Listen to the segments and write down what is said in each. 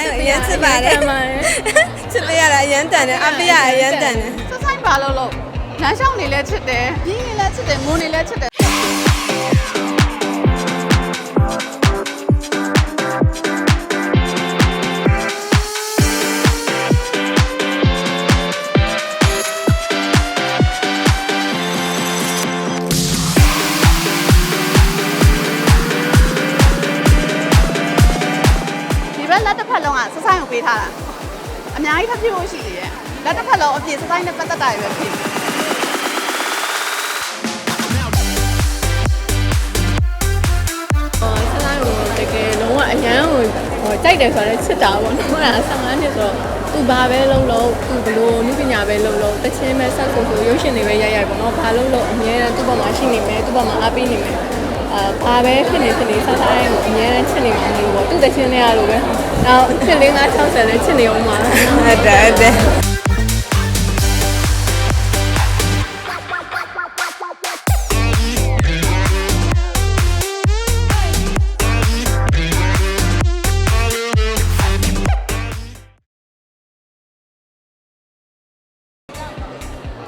ဆိုင်ကိုအရင်ချစ်ပါတယ်ချစ်ပေးရတာအရင်တန်တယ်အပေးရအရင်တန်တယ်စဆိုင်ပါလို့လို့လမ်းလျှောက်နေလဲချစ်တယ်ပြင်းနေလဲချစ်တယ်ငိုနေလဲချစ်တယ် လက်တစ်ဖက်လုံးကစဆိုင်ကိုပေးထားတာအများကြီးထပ်ဖြစ်ဖို့ရှိသေးတယ်လက်တစ်ဖက်လုံးအပြည့်စဆိုင်နဲ့ပတ်သက်တာတွေပဲဖြစ်ဟောဆန်းကိုတကယ်လုံးဝအရန်ကိုဟောကြိုက်တယ်ဆိုတော့ချစ်တာပေါ့နော်ဟုတ်လား15နှစ်ဆိုတော့သူဘာပဲလုပ်လို့သူဘလို့နုပညာပဲလုပ်လို့တချင်းပဲဆက်ဆိုဆိုရုပ်ရှင်တွေပဲရိုက်ရိုက်ပေါ့နော်ဘာလုပ်လို့အမြဲတမ်းသူ့ဘက်မှာရှိနေမယ်သူ့ဘက်မှာအားပေးနေမယ်အာဘာပဲဖြစ်နေဖြစ်နေဆန်းဆန်းကို တချင်းတွေရလို့ပဲနောက်ဖြစ်လေး9 60လည်းချစ်နေအောင်ပါဟုတ်တယ်ဟုတ်တယ်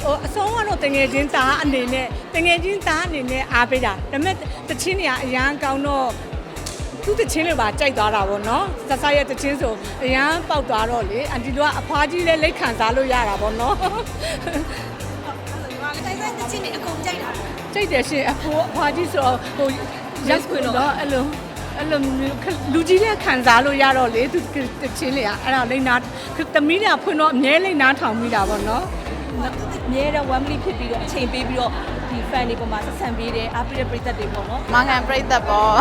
ဟိုအဆုံးကတော့တငယ်ချင်းသားအနေနဲ့တငယ်ချင်းသားအနေနဲ့အားပေးတာဒါပေမဲ့တချင်းတွေကအရန်ကောင်းတော့ သူ့တချင်းတွေပါကြိုက်သွားတာပေါ့နော်ဆဆရဲ့တချင်းဆိုအရန်ပေါက်သွားတော့လေအန်တီတို့ကအဖွားကြီးလည်းလက်ခံစားလို့ရတာပေါ့နော်တိုင်းတိုင်းတချင်းနေအကုန်ကြိုက်တာကြိုက်တယ်ရှင်အဖိုးအဖွားကြီးဆိုတော့ဟိုရက်ခွင်တော့အဲ့လိုအဲ့လိုမျိုးလူကြီးလည်းခံစားလို့ရတော့လေသူတချင်းတွေကအဲ့ဒါလိမ့်နာသမီးတွေကဖွင့်တော့အမြဲလိမ့်နာထောင်မိတာပေါ့နော်အမြဲတမ်း one minute ဖြစ်ပြီးတော့အချိန်ပေးပြီးတော့ ဒီ fan တွေပေါ်မှာဆက်ဆံပေးတယ်အားပေးတဲ့ပရိသတ်တွေပေါ့နော်မင်္ဂန်ပြိသက်ပေါ့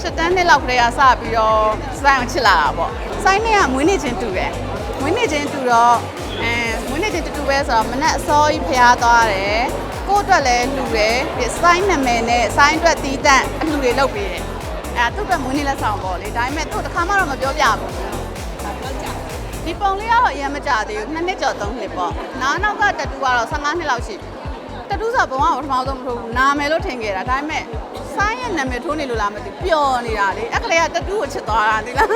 ရှစ်တန်းနှစ်လောက်ကလေးကစပြီးတော့စဆိုင်ကိုချစ်လာတာပေါ့ဆိုင်နဲ့ကမွေးနေ့ချင်းတူတယ်မွေးနေ့ချင်းတူတော့အဲမွေးနေ့ချင်းတူတူပဲဆိုတော့မနက်အစောကြီးဖျားသွားတယ်ကိုယ့်အတွက်လည်းလှူတယ်ဒီဆိုင်နာမည်နဲ့ဆိုင်အတွက်တီးတန့်အလှူတွေလုပ်ပေးတယ်အဲသူ့အတွက်မွေးနေ့လက်ဆောင်ပေါ့လေဒါပေမဲ့သူ့တစ်ခါမှတော့မပြောပြဘူးဒီပုံလေးကတော့အရင်မကြသေးဘူးနှစ်နှစ်ကျော်သုံးနှစ်ပေါ့နားနောက်ကတတူကတော့15နှစ်လောက်ရှိပြီ တတူးဆိုဘုံကပထမဆုံးမထိုးဘူးနာမယ်လို့ထင်ခဲ့တာဒါပေမဲ့ဆိုင်းရဲ့နာမည်ထိုးနေလို့လားမသိဘူးပျော်နေတာလေအဲ့ကလေးကတတူးကိုချစ်သွားတာဒီလား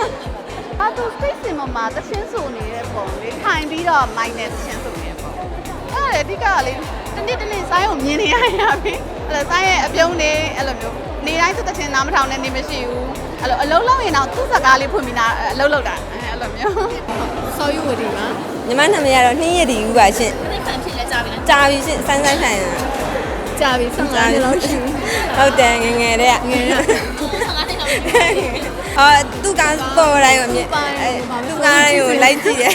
အာသူစိတ်စင်မမှာတချင်းဆိုနေတဲ့ပုံလေးထိုင်ပြီးတော့မိုင်းနဲ့တချင်းဆိုနေတဲ့ပုံအဲ့ဒါလေအဓိကကလေတနေ့တနေ့ဆိုင်းကိုမြင်နေရရပြီအဲ့ဒါဆိုင်းရဲ့အပြုံးနေအဲ့လိုမျိုးနေတိုင်းသူတချင်းနားမထောင်နဲ့နေမရှိဘူးအဲ့လိုအလုံးလုံးရင်တော့သူ့စကားလေးဖွင့်ပြီးနာအလုံးလုံးတာအဲ့လိုမျိုးဆော်ယူဝတီမှာညီမနာမည်ကတော့နှင်းရည်ဒီဦးပါရှင်အဲ့ဒီ fan ဖြစ်လဲကြား ပြီလားကြာပြီရှင်ဆန်းဆန်းဆိုင်ရကြာပြီ15နှစ်လောက်ရှိပြီဟုတ်တယ်ငယ်ငယ်တည်းကငယ်ရ15နှစ်လောက်ရှိပြီအော်သူကပေါ်တိုင်းကိုမြင်သူကတိုင်းကိုလိုက်ကြည့်တယ်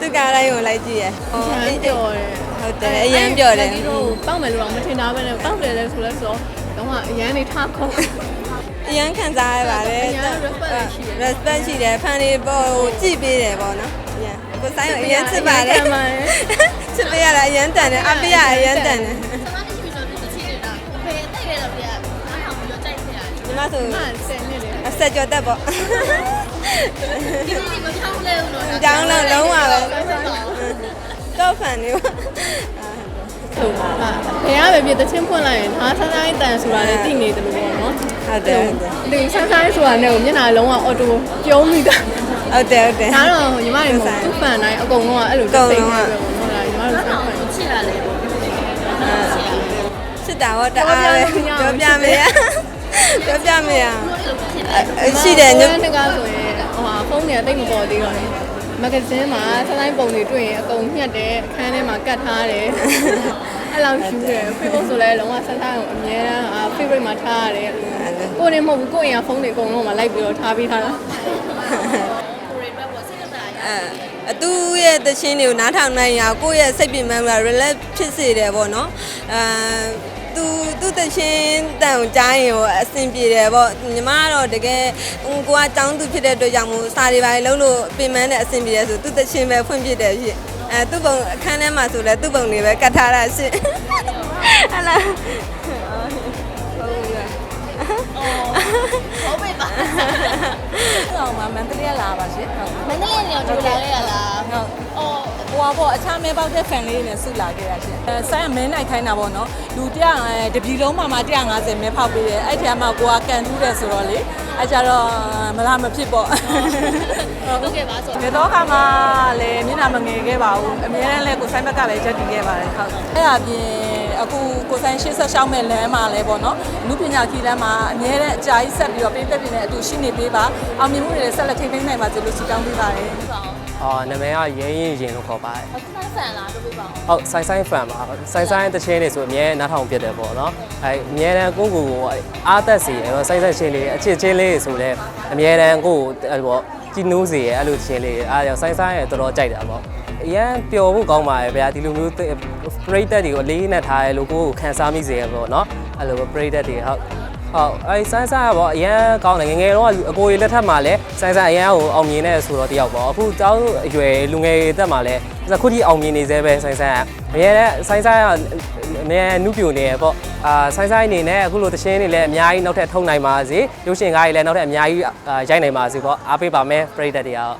သူကတိုင်းကိုလိုက်ကြည့်တယ်ဟိုအန်ပြောတယ်ဟုတ်တယ်အရင်ပြောတယ်ဒီလိုတောက်မယ်လို့တော့မထင်တာပဲနဲ့တောက်တယ်လဲဆိုလဲဆိုတော့အရန်နေထားခုံးအရင်ခံစားရပါတယ်အရန် respect ရှိတယ် respect ရှိတယ်ဖန်လေးပေါ်ဟိုကြည့်ပေးတယ်ပေါ့နော်အရင်ကိုဆိုင်ကိုအရင်ချစ်ပါတယ် ချစ်ပေးရတာအရင်တန်တယ်အပေးရအရင်တန်တယ်15နှစ်ရှိပြီဆိုတော့တချင်းနေတာဘယ်အသက်လဲတော့ပြအားထောင်ပြီးတော့ကြိုက်ခဲ့ရတယ်ညီမဆိုမှန်10နှစ်လေအဆက်ကြော်တက်ပေါ့ဒီလိုမပြောင်းလဲဘူးတော့တောင်းလုံးလုံးပါပဲတော့ဖန်နေပေါ့ဟုတ်ပါဘယ်ရပဲပြတချင်းဖွင့်လိုက်ရင်ဒါဆန်းဆိုင်တန်ဆိုတာလည်းသိနေတယ်လို့ပေါ့နော်ဟုတ်တယ်ဟုတ်တယ်ဒီဆန်းဆိုင်ဆိုတာနဲ့ကိုမျက်နှာလုံးဝအော်တိုပြုံးမိတာဟုတ်တယ်ဟုတ်တယ်ဒါတော့ညီမတွေမဟုတ်သူ့ဖန်တိုင်းအကုန်လုံးကအဲ့လိုတိတ်တိတ်နေပဲပေါ့နော် စစ်တာဟောတအားပဲပြောပြမရပြောပြမရဘယ်လိုဖြစ်လဲရှိတယ်ညညကဆိုရင်ဟိုဟာဖုန်းတွေကတိတ်မပေါ်သေးတော့လေမဂ္ဂဇင်းမှာဆန်းဆိုင်ပုံတွေတွေ့ရင်အကုန်ညှက်တယ်အခန်းထဲမှာကတ်ထားတယ်အဲ့လောက်ယူတယ် Facebook ဆိုလဲလုံးဝဆန်းဆိုင်ကိုအများအား favorite မှာထားရတယ်ကိုယ်နေမဟုတ်ဘူးကိုယ့်အိမ်ကဖုန်းတွေအကုန်လုံးမှာလိုက်ပြီးတော့ထားပြီးထားတာကိုရီဘက်ပေါ့စိတ်သက်သာရအဲအတူရဲ့တခြင်းတွေကိုနားထောင်နိုင်ရကိုယ့်ရဲ့စိတ်ပြင်းမှန်းက relax ဖြစ်စေတယ်ပေါ့နော်အဲ သူသူတခြင်းတန်ကိုကြားရင်ဟိုအဆင်ပြေတယ်ပေါ့ညီမကတော့တကယ်ဟိုကိုကចောင်းသူဖြစ်တဲ့အတွက်ကြောင့်မို့စာတွေပါလုံးလို့ပြင်ပန်းတဲ့အဆင်ပြေတယ်ဆိုသူတခြင်းပဲဖွင့်ပြတယ်ဖြစ်အဲသူ့ပုံအခန်းထဲမှာဆိုလဲသူ့ပုံတွေပဲကတ်ထားတာရှင့်ဟလာဟုတ်ပြီပါတော့မှမန္တလေးကလာပါရှင်ဟုတ်မန္တလေးနေတော့ကြိုလာခဲ့ရလားဟုတ်အော် ဟိုပါပေါ့အခြားမဲပေါက်တဲ့ fan လေးတွေနဲ့ဆုလာခဲ့တာရှင်အဲဆိုင်ကမဲနိုင်ခိုင်းတာပေါ့နော်လူ100အဲတပြည်လုံးမှာမှ150မဲဖောက်ပေးတယ်အဲ့ဒီမှာကိုကကန်ထူးတယ်ဆိုတော့လေအဲကြတော့မလားမဖြစ်ပေါ့ဘယ်ခဲ့ပါဆိုဘယ်တော့ကမှလည်းမျက်နှာမငယ်ခဲ့ပါဘူးအများနဲ့လည်းကိုဆိုင်ဘက်ကပဲကြက်တည်ခဲ့ပါတယ်ဟုတ်အဲ့ဒါပြင်အခုကိုဆိုင်ရှေ့ဆက်ရှောင်းမဲ့လမ်းမှာလည်းပေါ့နော်လူပညာခီးလမ်းမှာအများနဲ့အကြာကြီးဆက်ပြီးတော့ပေးသက်ပြနေအတူရှိနေပေးပါအောင်မြင်မှုတွေလည်းဆက်လက်ထိန်းသိမ်းနိုင်ပါစေလို့ဆုတောင်းပေးပါတယ် အော်နာမည်ကရဲရင်ရင်လို့ခေါ်ပါတယ်အခုနိုင်ဆန်လာတို့ပြပါအောင်ဟုတ်ဆိုင်ဆိုင်ဖန်ပါဆိုင်ဆိုင်တချင်းနေဆိုအမြဲနားထောင်ပြတယ်ပေါ့နော်အဲအမြဲတမ်းကိုယ့်ကိုယ်ကိုအားသက်စီရယ်ဆိုင်ဆိုင်ချင်းလေးအချစ်ချင်းလေးဆိုလည်းအမြဲတမ်းကိုယ့်ကိုအဲ့ပေါ့ကြည်နူးစီရယ်အဲ့လိုချင်းလေးအားကြောင့်ဆိုင်ဆိုင်ရယ်တော်တော်ကြိုက်တာပေါ့အရန်ပျော်ဖို့ကောင်းပါရဲ့ဗျာဒီလိုမျိုးပရိသတ်တွေကိုအလေးနဲ့ထားရလို့ကိုယ့်ကိုခံစားမိစေရပေါ့နော်အဲ့လိုပရိသတ်တွေဟုတ် ဟုတ်အဲဆိုင်ဆိုင်ကပေါ့အရန်ကောင်းတယ်ငယ်ငယ်တော့အကိုကြီးလက်ထက်မှာလည်းဆိုင်ဆိုင်အရန်ကိုအောင်မြင်တဲ့ဆိုတော့တယောက်ပေါ့အခုတောင်းအရွယ်လူငယ်တက်မှာလည်းအခုထိအောင်မြင်နေသေးပဲဆိုင်ဆိုင်ကအများနဲ့ဆိုင်ဆိုင်ကအများနုပြိုနေရပေါ့အာဆိုင်ဆိုင်အနေနဲ့အခုလိုတခြင်းတွေလည်းအများကြီးနောက်ထပ်ထုံနိုင်ပါစေရုပ်ရှင်ကားတွေလည်းနောက်ထပ်အများကြီးရိုက်နိုင်ပါစေပေါ့အားပေးပါမယ်ပရိသတ်တွေရော